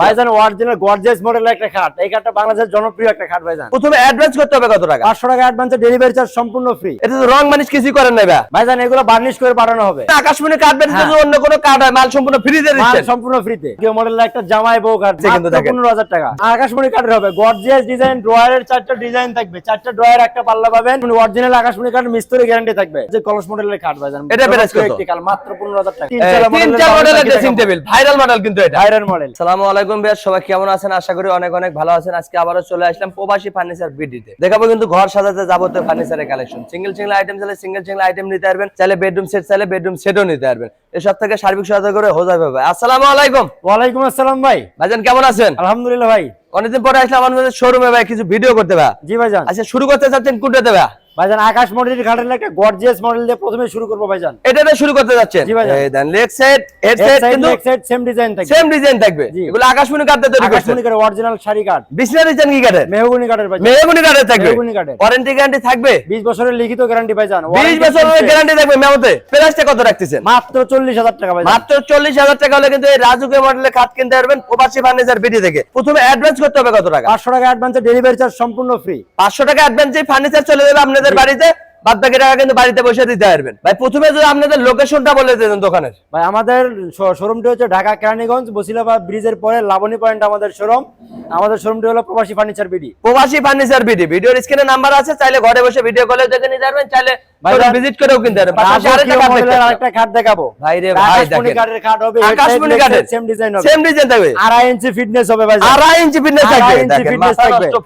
ভাইজান original gorgeous মডেলের একটা খাট। এই খাটটা বাংলাদেশের জনপ্রিয় একটা খাট ভাইজান। প্রথমে অ্যাডভান্স করতে হবে কত টাকা? পাঁচশো টাকা অ্যাডভান্সে ডেলিভারি চার্জ সম্পূর্ণ ফ্রি এটা তো রং মানিস কিছুই করেন না ভাইজান এগুলো বার্নিশ করে পাঠানো হবে। আকাশমণি হ্যাঁ। যদি অন্য কোনো কাট হয় মাল সম্পূর্ণ ফ্রি দিয়ে মাল সম্পূর্ণ ফ্রিতে কেউ মডেলের একটা জামাই বউ কাট কিন্তু দেখেন। পনেরো হাজার টাকা। আকাশমণি কাঠের হবে। গর্জিয়াস ডিজাইন ড্রয়ারের চারটা ডিজাইন থাকবে। চারটা ড্রয়ার একটা পাল্লা পাবেন। অরিজিনাল আকাশমণি মিস্ত্রি গ্যারান্টি থাকবে। যে কলস মডেলের ভাইজান। এটা কত? মাত্র টাকা। তিন চার মডেলের ড্রেসিং টেবিল ভাইরাল মডেল কিন্তু এটা। ভাইরাল মডেল সালামু আলাইকুম। ভাইয়া সবাই কেমন আছেন? আশা করি অনেক অনেক ভালো আছেন। আজকে আবারও চলে আসলাম প্রবাসী ফার্নিচার বিডিতে। দেখাবো কিন্তু ঘর সাজাতে যাবতীয় ফার্নিচারের কালেকশন সিঙ্গেল সিঙ্গেল আইটেম চাইলে সিঙ্গেল সিঙ্গেল আইটেম নিতে পারবেন, চাইলে বেডরুম সেট চাইলে বেডরুম সেটও নিতে পারবেন। এসব থেকে সার্বিক সহায়তা করে হোজাই ভাই। আসসালামু আলাইকুম। ওয়ালাইকুম আসসালাম ভাই। ভাইজান কেমন আছেন? আলহামদুলিল্লাহ ভাই। অনেকদিন পরে আসলাম আমাদের শোরুমে ভাই কিছু ভিডিও করতে ভাই। জি ভাইজান। আচ্ছা শুরু করতে চাচ্ছেন কোনটাতে ভাই? ভাইজান আকাশ মডেলের খাটের একটা গর্জিয়াস মডেল দিয়ে প্রথমে শুরু করব ভাইজান। এটাতে শুরু করতে যাচ্ছেন জি ভাইজান। এই দেন লেগ সেট হেড সেট কিন্তু সেম ডিজাইন থাকবে। সেম ডিজাইন থাকবে। এগুলো আকাশমণি কাটতে তৈরি করছেন। আকাশমণি কাঠের অরিজিনাল শাড়ি কাঠ। বিছনা দিচ্ছেন কি কাটে মেহগুনি কাঠের ভাইজান। মেহগুনি কাটে থাকবে। মেহগনি কাঠের। ওয়ারেন্টি গ্যারান্টি থাকবে? 20 বছরের লিখিত গ্যারান্টি ভাইজান। 20 বছরের গ্যারান্টি থাকবে মেমোতে প্রাইসটা কত রাখতেছেন? মাত্র 40000 টাকা মাত্র চল্লিশ হাজার টাকা হলে কিন্তু এই রাজুকে মডেলের খাট কিনতে পারবেন প্রবাসী ফার্নিচার বিডি থেকে। প্রথমে অ্যাডভান্স করতে হবে কত টাকা? 500 টাকা অ্যাডভান্সে ডেলিভারি চার্জ সম্পূর্ণ ফ্রি পাঁচশো টাকা অ্যাডভান্স ফার্নিচার চলে যাবে আপনাদের বাড়িতে। বাদ বাকি টাকা কিন্তু বাড়িতে বসে দিতে পারবেন। ভাই প্রথমে যদি আপনাদের লোকেশনটা বলে দেন দোকানের। ভাই আমাদের শোরুমটি হচ্ছে ঢাকা কেরানীগঞ্জ বসিলাবাদ ব্রিজের পরে লাবণী পয়েন্ট আমাদের শোরুম। আমাদের শোরুমটি হলো Probashi furniture BD. Probashi furniture BD. ভিডিওর স্ক্রিনে নাম্বার আছে চাইলে ঘরে বসে ভিডিও কলে দেখে নিতে পারবেন চাইলে ভাইজান, ভিজিট করেও কিনতে পারবেন। আরেকটা খাট মডেলের দেখতে আরেকটা খাট দেখাবো। ভাই রে ভাই দেখেন। কাঠের খাট হবে আকাশমণি কাঠের সেম ডিজাইন হবে। সেম ডিজাইন থাকবে। আড়াই ইঞ্চি ফিটনেস হবে ভাই। আড়াই ইঞ্চি ফিটনেস থাকবে। ইঞ্চি।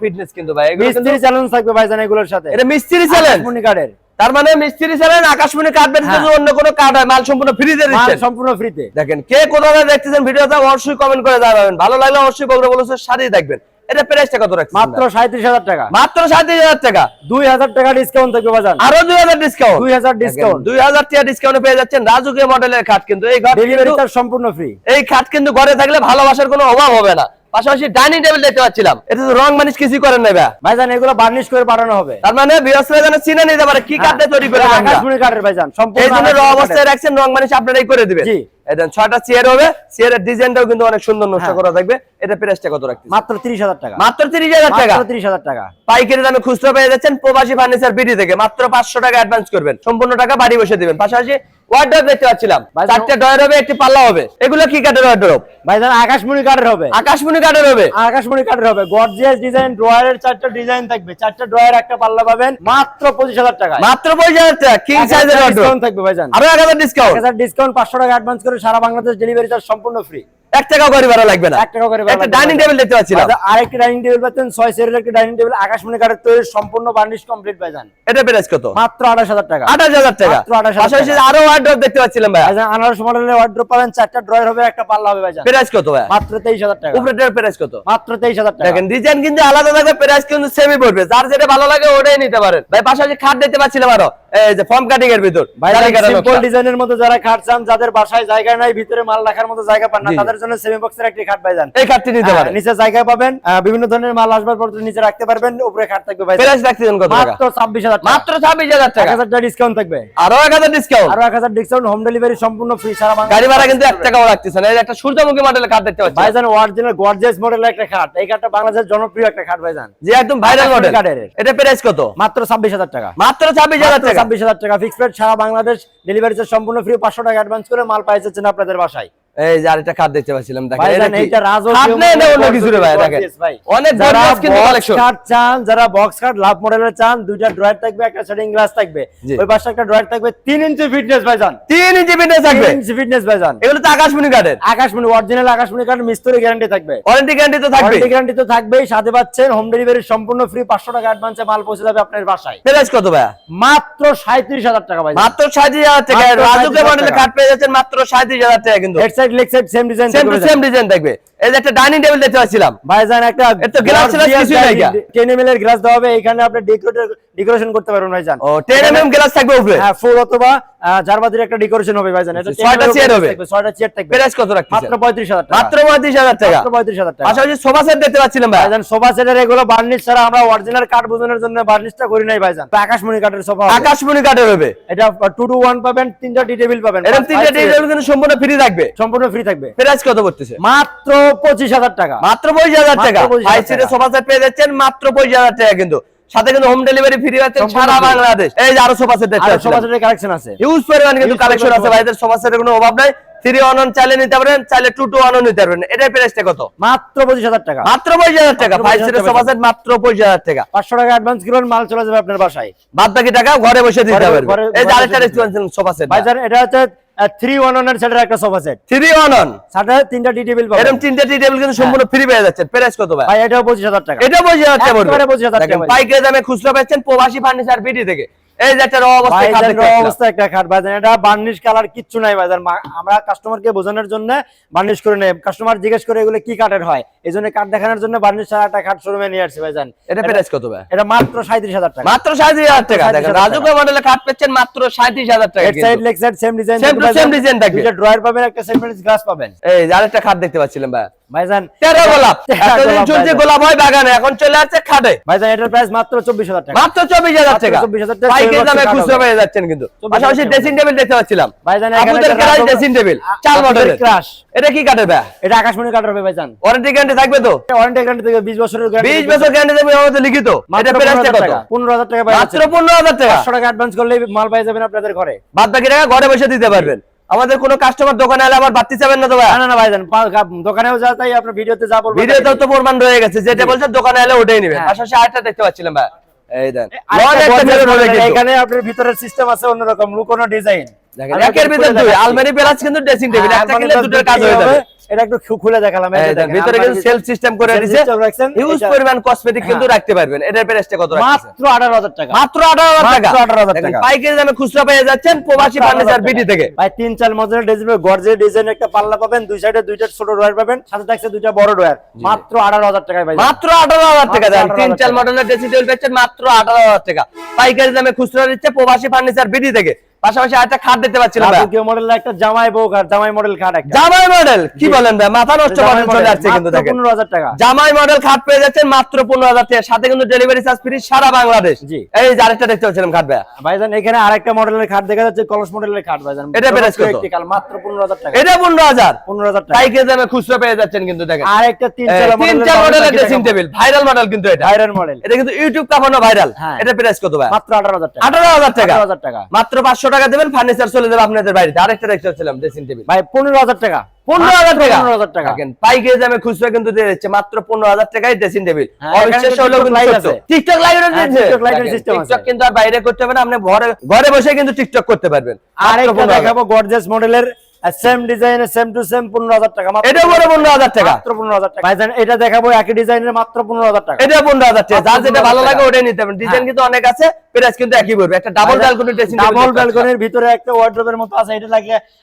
ফিটনেস কিন্তু ভাই এগুলো মিস্ত্রি চ্যালেঞ্জ থাকবে ভাইজান এগুলোর সাথে। এটা মিস্ত্রি চ্যালেঞ্জ আকাশমণি কাঠের তার মানে মিস্ত্রি চ্যালেঞ্জ আকাশমণি কাটবেন হ্যাঁ। যদি অন্য কোনো কাট হয় মাল সম্পূর্ণ ফ্রি দিয়ে দিচ্ছেন। সম্পূর্ণ ফ্রিতে দেখেন কে কোথাও দেখতেছেন ভিডিওটা অবশ্যই কমেন্ট করে জানাবেন। ভালো লাগলে অবশ্যই বগরা বলছে সাথে দেখবেন। এটা প্রাইসটা কত রাখছেন মাত্র 37000 টাকা। মাত্র সাঁত্রিশ হাজার টাকা। 2000 টাকা ডিসকাউন্ট থাকবে আরও দুই হাজার ডিসকাউন্ট 2000 ডিসকাউন্ট দুই হাজার টাকা ডিসকাউন্ট পেয়ে যাচ্ছেন রাজুকে মডেলের খাট কিন্তু এই ঘর ডেলিভারি সম্পূর্ণ ফ্রি এই খাট কিন্তু ঘরে থাকলে ভালোবাসার কোনো অভাব হবে না। পাশাপাশি ডাইনিং টেবিল দেখতে পাচ্ছিলাম। এটা তো রং মানিস কিছুই করেন না ভাই। ভাইজান এগুলো বার্নিশ করে পাঠানো হবে। তার মানে বৃহস্পতি জানে চিনে নিতে পারে কি কাঠে তৈরি করে আকাশমণি কাঠের ভাইজান সম্পূর্ণ এই জন্য র অবস্থায় রাখছেন রং মানিস আপনারাই করে দিবেন। জি। এই দেন ছয়টা চেয়ার হবে। চেয়ারের ডিজাইনটাও কিন্তু অনেক সুন্দর নষ্ট হ্যাঁ। করা থাকবে। এটা প্রাইসটা কত রাখছেন মাত্র 30000 টাকা। মাত্র তিরিশ হাজার টাকা? 30000 টাকা। পাইকারি দামে খুচরা পেয়ে যাচ্ছেন প্রবাসী ফার্নিচার বিডি থেকে। মাত্র পাঁচশো টাকা অ্যাডভান্স করবেন। সম্পূর্ণ টাকা বাড়ি বসে দিবেন। পাশাপাশি ওয়ার্ড্রপ দেখতে পাচ্ছিলাম। ভাই, ডয়ার হবে একটি পাল্লা হবে। এগুলো কি কাঠের ভাইজান আকাশমণি কাঠের হবে। আকাশমণি কাঠের হবে। আকাশমণি কাঠের হবে। গর্জিয়াস ডিজাইন ড্রয়ারের চারটা ডিজাইন থাকবে। চারটা ড্রয়ার একটা পাল্লা পাবেন। মাত্র 25000 টাকা মাত্র পঁচিশ হাজার টাকা। কিং সাইজের ওয়ার্ড্রপ ডিসকাউন্ট থাকবে ভাইজান। আরও এক হাজার ডিসকাউন্ট 1000 ডিসকাউন্ট 500 টাকা অ্যাডভান্স করে সারা বাংলাদেশ ডেলিভারি চার্জ সম্পূর্ণ ফ্রি এক টাকাও গাড়ি ভাড়া লাগবে না। এক টাকা করে ভাড়া একটা ডাইনিং। টেবিল দেখতে পাচ্ছিলাম। আচ্ছা, আরেকটি ডাইনিং টেবিল পাচ্ছেন ছয় সেরের একটা ডাইনিং টেবিল আকাশমণি কাঠের তৈরি সম্পূর্ণ বার্নিশ কমপ্লিট ভাইজান। এটা প্রাইস কত? মাত্র 28000 টাকা। আঠাশ হাজার টাকা। মাত্র 28,000 পাশাপাশি টাকা। আরও ওয়ার্ড্রপ দেখতে পাচ্ছিলাম ভাই ভাইজান আনারস মডেলের ওয়ার্ড্রপ পাবেন চারটা ড্রয়ার হবে একটা পাল্লা হবে ভাইজান। প্রাইস কত ভাই মাত্র 23000 টাকা। উপরেটার প্রাইস কত? মাত্র 23000 টাকা। দেখেন ডিজাইন কিন্তু আলাদা থাকবে প্রাইস কিন্তু সেমই পড়বে। যার যেটা ভালো লাগে ওটাই নিতে পারেন। ভাই পাশাপাশি খাট দেখতে পাচ্ছিলাম আরও। এই যে ফর্ম কাটিং এর ভিতর সিম্পল ডিজাইনের মধ্যে যারা খাট চান যাদের বাসায় জায়গা নাই ভিতরে মাল রাখার মতো জায়গা পান না তাদের জন্য সেমি বক্সের একটি খাট ভাইজান এই খাটটি নিতে হ্যাঁ, পারেন। নিচে জায়গা পাবেন বিভিন্ন ধরনের মাল আসবাবপত্র নিচে রাখতে পারবেন উপরে খাট থাকবে ভাইজান প্রাইস রাখতেছেন কত টাকা? মাত্র 26000 টাকা। মাত্র ছাব্বিশ হাজার টাকা। 1000 টাকা ডিসকাউন্ট থাকবে। আরও এক হাজার ডিসকাউন্ট আরও 1000 ডিসকাউন্ট হোম ডেলিভারি সম্পূর্ণ ফ্রি সারা বাংলা গাড়ি ভাড়া কিন্তু এক টাকাও রাখতেছেন এই একটা সূর্যমুখী মডেলের খাট দেখতে পাচ্ছি ভাইজান অরিজিনাল গর্জিয়াস মডেলের একটা খাট এই খাটটা বাংলাদেশের জনপ্রিয় একটা খাট ভাইজান। যে একদম ভাইরাল মডেল। এটা প্রাইস কত? মাত্র 26000 টাকা। মাত্র ছাব্বিশ হাজার টাকা। ছাব্বিশ হাজার টাকা। ফিক্সড সারা বাংলাদেশ ডেলিভারি সম্পূর্ণ ফ্রি পাঁচশো টাকা অ্যাডভান্স করে মাল পাইছেন আপনাদের বাসায়। এই যে আরেকটা খাট দেখতে পাচ্ছিলাম দেখেন এটা কি? খাট নেই না অন্য কিছু রে ভাই দেখেন। অনেক যারা গর্জিয়াস কিন্তু বক্স কালেকশন কাট চান যারা বক্স কাট লাভ মডেলের চান দুইটা ড্রয়ার থাকবে একটা সেটিং গ্লাস থাকবে। ওই পাশে একটা ড্রয়ার থাকবে ইঞ্চি ফিটনেস ইঞ্চি ফিটনেস থাকবে। ইঞ্চি ফিটনেস ভাইজান এগুলো তো আকাশমণি কাঠের আকাশমণি অরিজিনাল আকাশমণি কাঠ মিস্ত্রি গ্যারান্টি থাকবে। ওয়ারেন্টি গ্যারান্টি তো থাকবে ওয়ারেন্টি গ্যারান্টি তো থাকবেই সাথে পাচ্ছেন হোম ডেলিভারি সম্পূর্ণ ফ্রি পাঁচশো টাকা অ্যাডভান্সে মাল পৌঁছে যাবে আপনার বাসায়। প্রাইস কত ভাই মাত্র সাঁত্রিশ হাজার টাকা ভাই মাত্র সাঁত্রিশ হাজার টাকা। মাত্র রাজুকে মডেলের। কাঠ পেয়ে যাচ্ছেন মাত্র সাঁত্রিশ হাজার টাকা কিন্তু। Side leg side same design same to same design থাকবে এই যে একটা ডাইনিং টেবিল দেখতে পাচ্ছিলাম। ভাইজান একটা এর তো glass glass কিছুই নাই গা। 10 ml এর গ্লাস দেওয়া হবে এখানে আপনি ডেকোরেশন করতে পারবেন ভাইজান। ও টেন এম এম গ্লাস থাকবে উপরে। হ্যাঁ ফুল অথবা আহ, জারবাতির একটা ডেকোরেশন হবে ভাইজান। এটা 10 ছয়টা ml এর chair glass হবে। থাকবে, ছয়টা চেয়ার থাকবে। প্রাইস কত রাখছেন মাত্র 35000 টাকা। মাত্র পঁয়ত্রিশ হাজার টাকা। মাত্র 35000 টাকা। পাশাপাশি সোফা সেট দেখতে পাচ্ছিলাম ভাই। ভাইজান সোফা সেটের এগুলো বার্নিশ ছাড়া আমরা অরিজিনাল কাঠ বোঝানোর জন্য বার্নিশটা করি নাই ভাইজান। আকাশমণি কাঠের সোফা। আকাশমণি কাঠের হবে। এটা 2 টু 1 পাবেন তিনটা টি টেবিল পাবেন। এরকম তিনটে ডিজাইন কিন্তু সম্পূর্ণ ফ্রি থাকবে। সম্পূর্ণ ফ্রি থাকবে। প্রাইস কত পড়তেছে? মাত্র পঁচিশ হাজার টাকা। মাত্র পঁচিশ হাজার টাকা? 25,000 ফাইভ সিটের সোফা সেট পেয়ে যাচ্ছেন মাত্র পঁচিশ হাজার টাকা কিন্তু। সাথে কিন্তু হোম ডেলিভারি ফ্রি সম্পূর্ণ সারা বাংলাদেশ। এই যে আরও সোফা সেট দেখতে আর পাচ্ছেন সবার কালেকশন আছে। হিউজ পরিমাণ কিন্তু কালেকশন আছে ভাইদের। সোফা সেটের কোনো অভাব নাই। থ্রি ওয়ান ওয়ান চাইলে নিতে পারেন চাইলে টু টু ওয়ানও নিতে পারবেন। এটার প্রাইসটা কত? মাত্র পঁচিশ হাজার টাকা। মাত্র পঁচিশ হাজার টাকা। ফাইভ সিটের সোফা সেট মাত্র পঁচিশ হাজার টাকা। পাঁচশো টাকা অ্যাডভান্স করবেন মাল চলে যাবে আপনার বাসায়। বাদ বাকি টাকা ঘরে বসে দিতে পারবেন এই যে আরেকটা রেস্টুরেন্ট সোফা সেট ভাইজান এটা হচ্ছে থ্রি ওয়ান ওয়ানের সেটের একটা sofa set three one one সাথে তিনটা টি টেবিল এরকম তিনটে টি টেবিল কিন্তু সম্পূর্ণ ফ্রি পেয়ে যাচ্ছেন। প্রাইস কত ভাই? ভাই এটাও পঁচিশ হাজার টাকা। এটা পঁচিশ হাজার টাকা একেবারে পড়বে 25,000 টাকা পাইকারি দামে খুচরা পাচ্ছেন প্রবাসী ফার্নিচার বিডি থেকে। এই যে একটা র অবস্থায় খাট র একটা ভাইজান এটা বার্নিশ কালার কিচ্ছু নাই ভাইজান আমরা কাস্টমারকে বোঝানোর জন্য বার্নিশ করে নেই। কাস্টমার জিজ্ঞেস করে এগুলো কি কাঠের হয়? এই জন্য কাঠ দেখানোর জন্য বার্নিশ ছাড়া একটা খাট শোরুমে নিয়ে আসছে ভাইজান এটা প্রাইস কত ভাই? এটা মাত্র সাঁত্রিশ হাজার টাকা। মাত্র সাঁত্রিশ হাজার টাকা। মাত্র দেখেন 37,000 রাজুকা মডেলের খাট পাচ্ছেন মাত্র সাঁত্রিশ হাজার টাকা head side leg side same design থাকবে। দুইটা ড্রয়ার পাবেন একটা সেভেন গ্লাস পাবেন। এই আরেকটা খাট দেখতে পাচ্ছিলাম ভাই। ভাইজান তেরো গোলাপ। এতদিন চলছে গোলাপ হয় বাগানে এখন চলে আসছে খাটে। ভাইজান এটার প্রাইস মাত্র চব্বিশ হাজার টাকা। মাত্র চব্বিশ হাজার টাকা। 24,000 টাকা, পাইকারি দামে বছর পেয়ে যাচ্ছেন কিন্তু। পাশাপাশি ড্রেসিং টেবিল দেখতে পাচ্ছিলাম। ভাইজান আপুদের একটা ড্রেসিং টেবিল আ- মডেলের ক্রাশ এটা কি ভাই? এটা আকাশমণি কাঠ হবে ভাইজান। ওয়ারেন্টি গ্যারান্টি থাকবে তো? ওয়ারেন্টি গ্যারান্টি থেকে বিশ বছরের guarantee বিশ বছর গ্যারান্টি দেবে আমাদের লিখিত। মাত্র এটা প্রাইসটা কত? টাকা। পনেরো হাজার টাকা মাত্র অ্যাডভান্স মাল পাই যাবেন আপনাদের ঘরে। বাদ বাকি টাকা ঘরে বসে দিতে পারবেন। আমাদের কোন কাস্টমার দোকানে এলে আবার বাড়তি চাবেন না তো ভাই? না না গা- দোকানেও যা তাই আপনার ভিডিওতে যা বলব ভিডিওতে তো প্রমাণ রয়ে গেছে যেটা বলছে দোকানে এলে ওটাই নেবেন। হ্যাঁ। পাশাপাশি আরেকটা দেখতে পাচ্ছিলাম ভাই। এই দেন। এখানে আপনার ভিতরের সিস্টেম আছে অন্যরকম লুকোনো ডিজাইন একের ভিতর দুই আলমারি প্লাস কিন্তু ড্রেসিং টেবিল একটা কিনলে দুটোর কাজ হয়ে যাবে। এটা একটু খুলে দেখালাম এই যে এই দেন, দেখেন, ভিতরে কিন্তু সেলফ সিস্টেম করে দিয়েছে system রাখছেন, ইউজ এটা- পরিমাণ কসমেটিক কিন্তু হ্যাঁ। রাখতে পারবেন। এটার প্রাইসটা কত মাত্র আঠারো হাজার টাকা। মাত্র 18000 টাকা। 18,000 টাকা। পাইকারি দামে খুচরা পেয়ে যাচ্ছেন প্রবাসী ফার্নিচার বিডি থেকে। ভাই তিন চার মডেলের ডিজাইন গর্জের ডিজাইন একটা পাল্লা পাবেন দুই সাইডে দুইটা ছোট ড্রয়ার পাবেন সাথে থাকছে দুইটা বড় ড্রয়ার। মাত্র টাকায় ভাই। মাত্র আঠারো হাজার টাকা মাত্র দেন 18,000 তিন চার মডেলের ড্রেসিং টেবিল পাচ্ছেন মাত্র আঠারো হাজার টাকা। পাইকারি দামে খুচরা দিচ্ছে প্রবাসী ফার্নিচার বিডি থেকে। পাশাপাশি আরেকটা খাট দেখতে পাচ্ছিলাম রাজকীয় মডেলের একটা জামাই বউ কাঠ জামাই মডেল খাট একটা। জামাই মডেল কি বলেন ভাই? মাথা নষ্ট মডেল চলে আসছে কিন্তু দেখেন। 15,000 টাকা। জামাই মডেল খাট পেয়ে যাচ্ছেন মাত্র পনেরো হাজার টাকা। সাথে কিন্তু ডেলিভারি চার্জ ফ্রি সারা বাংলাদেশ। জি। এই যে আরেকটা দেখতে পাচ্ছিলাম খাট ভাই। ভাইজান এখানে আরেকটা মডেলের খাট দেখা যাচ্ছে কলস মডেলের খাট ভাইজান। এটা price কত? Practical, মাত্র পনেরো হাজার টাকা। এটা পনেরো হাজার। পনেরো হাজার টাকা। পাইকারি দামে খুচরা পেয়ে যাচ্ছেন কিন্তু দেখেন। আর একটা তিন চার তিন চার মডেলের ড্রেসিং টেবিল ভাইরাল মডেল কিন্তু এটা। ভাইরাল মডেল এটা কিন্তু ইউটিউব কাপানো ভাইরাল। এটা প্রাইস কত ভাই? মাত্র আঠারো হাজার টাকা। আঠারো হাজার টাকা। আঠারো হাজার টাকা। মাত্র পাঁচশো টাকা দেবেন ফার্নিচার চলে যাবে আপনাদের বাড়িতে। আরেকটা দেখতে চাচ্ছিলাম ড্রেসিং টেবিল ভাই পনেরো হাজার টাকা। পনেরো হাজার টাকা? পনেরো হাজার টাকা। দেখেন, পাইকারি দামে খুচরা কিন্তু দিয়ে দিচ্ছে মাত্র পনেরো হাজার টাকায় ড্রেসিং টেবিল। টিকটক কিন্তু আর বাইরে করতে হবে না আপনি ঘরে ঘরে বসে কিন্তু টিকটক করতে পারবেন। আর দেখাবো গর্জেস মডেলের সেম সেম টু সেম পনেরো হাজার টাকা মাত্র এটা বড় পনেরো হাজার টাকা। মাত্র পনেরো হাজার টাকা। ভাইজান এটা দেখাবো একই ডিজাইনের মাত্র পনেরো হাজার টাকা। এটা পনেরো হাজার টাকা যার যেটা ভালো লাগে। ওটাই নিতে পারেন ডিজাইন। কিন্তু অনেক আছে প্রাইস কিন্তু একই পড়বে। একটা ডাবল ব্যালকনি ড্রেসিং ডাবল ব্যালকনির ভিতরে একটা ওয়ার্ড্রোবের মতো আছে এটা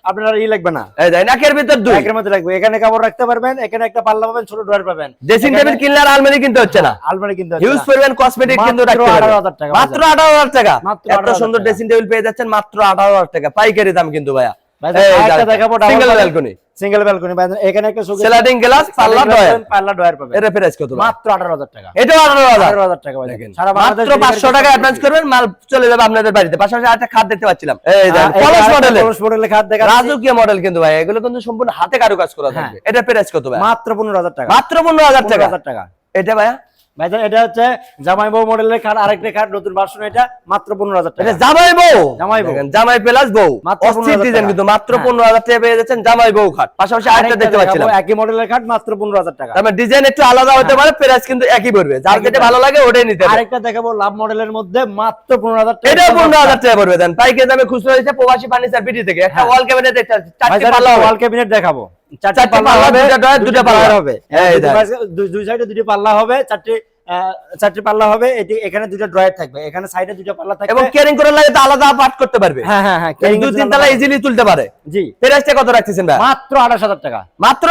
আপনার ই লাগবে না। এই নাকের ভিতর দুই। একের মধ্যে লাগবে। এখানে কাপড় রাখতে পারবেন এখানে একটা পাল্লা পাবেন ছোট ড্রয়ার পাবেন। ড্রেসিং টেবিল কিনলে আর আলমারি কিনতে হচ্ছে না। আলমারি কিন্তু হিউজ পরিমাণ কসমেটিক কিন্তু মাত্র রাখতে পারবেন। 18,000 টাকা মাত্র আঠারো হাজার টাকা। মাত্র এত সুন্দর ড্রেসিং টেবিল পেয়ে যাচ্ছেন মাত্র আঠারো হাজার টাকা। পাইকারি দাম কিন্তু ভাইয়া। সিঙ্গেল ব্যালকনি সিঙ্গেল ব্যালকনি এখানে একটা স্লাইডিং গ্লাস পাল্লা ডয়ার পাল্লা ড্রয়ার পাবেন। এর প্রাইস কত মাত্র আঠারো হাজার টাকা। এটা আঠারো হাজার। আঠারো হাজার টাকা ভাই দেখেন, মাত্র পাঁচশো টাকা অ্যাডভান্স করবেন মাল চলে যাবে আপনাদের বাড়িতে। পাশাপাশি একটা খাট দেখতে পাচ্ছিলাম। এই দেখেন কলস মডেলের কলস মডেলের খাট দেখা রাজকীয় মডেল কিন্তু ভাই এগুলো কিন্তু সম্পূর্ণ হাতে কারুকাজ করা হ্যাঁ। থাকবে। এটা প্রাইস কত ভাই? মাত্র পনেরো হাজার টাকা। মাত্র পনেরো হাজার পনেরো টাকা হাজার টাকা। এটা ভাইয়া? ভাইজান এটা হচ্ছে জামাই বউ মডেলের খাট আরেকটা খাট নতুন ভার্সন এটা মাত্র পনেরো হাজার টাকা। জামাই বউ? জামাই বউ। জামাই প্লাস বউ। অস্থির ডিজাইন কিন্তু মাত্র হ্যাঁ। পনেরো হাজার টাকা পেয়ে যাচ্ছেন জামাই বউ খাট। পাশাপাশি আরেকটা দেখতে পাচ্ছিলাম। একই মডেলের খাট মাত্র পনেরো হাজার টাকা। তার ডিজাইন একটু আলাদা হতে পারে প্রাইস কিন্তু একই পড়বে। যার যেটা ভালো লাগে ওটাই নিতে আরেকটা দেখাবো লাভ মডেলের মধ্যে মাত্র পনেরো হাজার টাকা। এটা পনেরো হাজার টাকা পড়বে। দেন পাইকারি দামে খুচরা হয়েছে প্রবাসী ফার্নিচার বিডি থেকে। একটা। ওয়াল ক্যাবিনেট দেখতে চারটি। ওয়াল ক্যাবিনেট দেখাবো। চারটি চারটি পাল্লা পাল্লা, হবে দুইটা পাল্লা। হবে। দুই দেখ। পাশে- দুই- দুই সাইডে দুটি পাল্লা হবে চারটি চারটি পাল্লা হবে এটি এখানে দুইটা ড্রয়ার থাকবে এখানে সাইডে দুইটা পাল্লা থাকবে। এবং কেয়ারিং করে লাগে তো আলাদা পার্ট করতে পারবে। হ্যাঁ হ্যাঁ হ্যাঁ দুই তিন তালা ইজিলি তুলতে পারে। জি। প্রাইসটা কত রাখতেছেন ভাই? মাত্র টাকা। মাত্র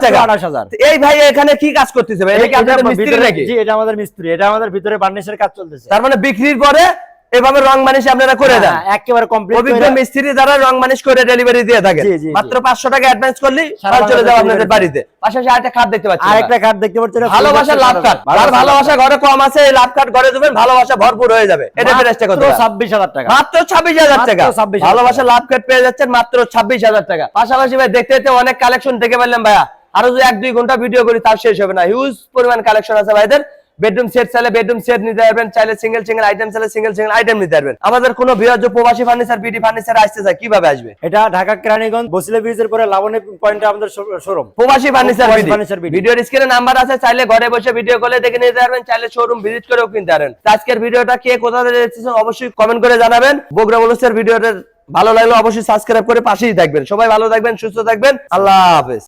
টাকা। 28,000 এই ভাই এখানে কি কাজ করতেছে ভাই? এটা কি আপনাদের মিস্ত্রি নাকি? জি এটা আমাদের মিস্ত্রি এটা আমাদের ভিতরে বার্নিশের কাজ চলতেছে। তার মানে বিক্রির পরে এভাবে রং মানিশ আপনারা করে দেন। হ্যাঁ, একেবারে কমপ্লিট অভিজ্ঞ মিস্ত্রি দ্বারা রং মানিশ করে ডেলিভারি দিয়ে থাকে। মাত্র পাঁচশো টাকা অ্যাডভান্স করলে সারা চলে যাবে আপনাদের বাড়িতে। পাশাপাশি আরেকটা খাট দেখতে পাচ্ছি আরেকটা কার্ড দেখতে পাচ্ছেন। ভালোবাসা লাভ কাট আর ভালোবাসা ঘরে কম আছে এই লাভ কাট ঘরে দেবেন ভালোবাসা ভরপুর হয়ে যাবে। এটা প্রাইসটা কত? টাকা? ছাব্বিশ হাজার টাকা। মাত্র ছাব্বিশ হাজার মাত্র টাকা। 26,000 ভালোবাসা লাভ কাট পেয়ে যাচ্ছেন মাত্র ছাব্বিশ হাজার টাকা। পাশাপাশি ভাই দেখতে দেখতে অনেক কালেকশন দেখে পারলাম ভাইয়া। আরও যদি এক দুই ঘণ্টা ভিডিও করি তার শেষ হবে না। হিউজ পরিমাণ কালেকশন আছে ভাইদের। বেডরুম সেট চাইলে বেডরুম সেট নিতে পারবেন চাইলে সিঙ্গেল সিঙ্গেল আইটেম চাইলে সিঙ্গেল সিঙ্গেল আইটেম নিতে পারবেন। আমাদের কোনো বৃহৎ প্রবাসী ফার্নিচার বিডি ফার্নিচার আসতে চায় কীভাবে আসবে? এটা ঢাকা কেরানীগঞ্জ বসিলা ব্রিজের পরে লাবণী পয়েন্টে আমাদের শোরুম প্রবাসী ফার্নিচার বিডি। ভিডিওর স্ক্রিনে নাম্বার আছে চাইলে ঘরে বসে ভিডিও কলে দেখে নিতে পারবেন চাইলে শোরুম ভিজিট করেও কিনতে পারবেন তো আজকের ভিডিওটা কে কোথা থেকে দেখছেন অবশ্যই কমেন্ট করে জানাবেন। বগুড়া বলুসের ভিডিওটা ভালো লাগলে অবশ্যই সাবস্ক্রাইব করে পাশেই থাকবেন। সবাই ভালো থাকবেন সুস্থ থাকবেন। আল্লাহ হাফেজ।